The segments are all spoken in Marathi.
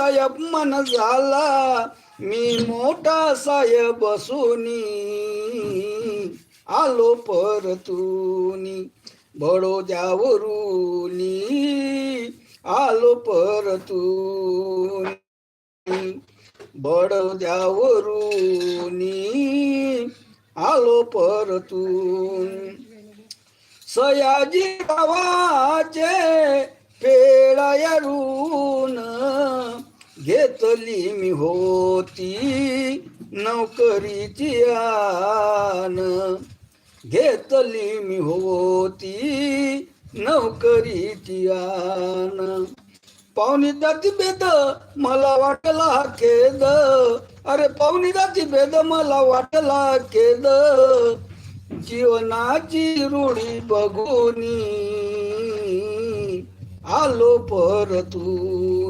साहेब मन झाला मी मोठा साहेब बसूनी आलो परतूनी बडोद्यावरूनी. आलो परतुनी बडोद्यावरूनी. आलो परतून. सयाजी गावाचे पेळायरून घेतली मी होती नोकरीची आन घेतली मी होती नोकरीची आन पाहुणी जाती बेद मला वाटला खेद. अरे पाहुणी जाती बेद मला वाटला खेद. जीवनाची रूढी बघूनी आलो परतूनी.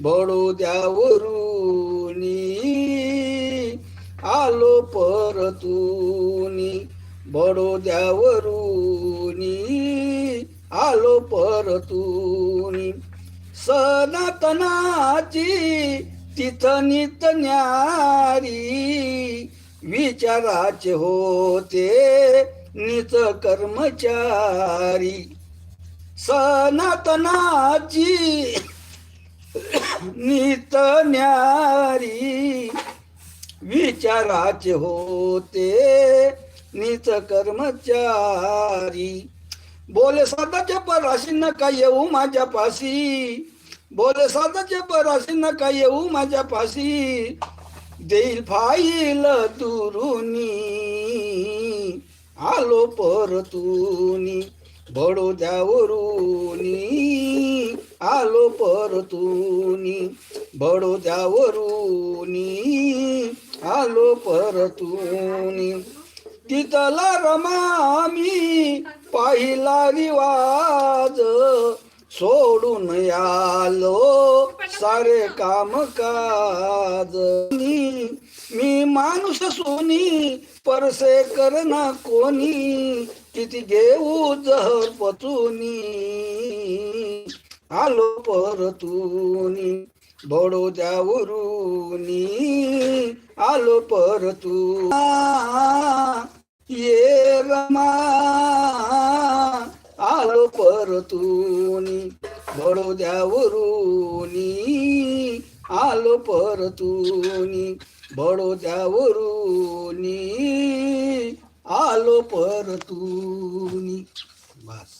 बडोद्यावरूनी आलो परतूनी. बडोद्यावरूनी आलो परतूनी. सनातनाची तिथं नित न्यारी. विचाराचे होते नित कर्मचारी. सनातनाची नित न्यारी विचाराचे होते नीच कर्मचारी. बोले साधाच्या पराशी नका येऊ माझ्या पाशी बोले साधाच्या पराशी नका येऊ माझ्या पाशी देईल फाईल दुरुनी आलो परतूनी बडोद्यावरूनी आलो परतूनी बडोद्यावरूनी आलो परतूनी तिथला रमामी पाहिला रिवाज. सोडून आलो सारे काम काज मी माणूस सोनी परसे करना कोणी? किती घेऊ जहर पचूनी. आलो परतूनी बडोद्यावरूनी आलो परतू ये रमा आलो परतूनी बडोद्यावरूनी आलो परतूनी बडोद्यावरूनी आलो परतूनी बस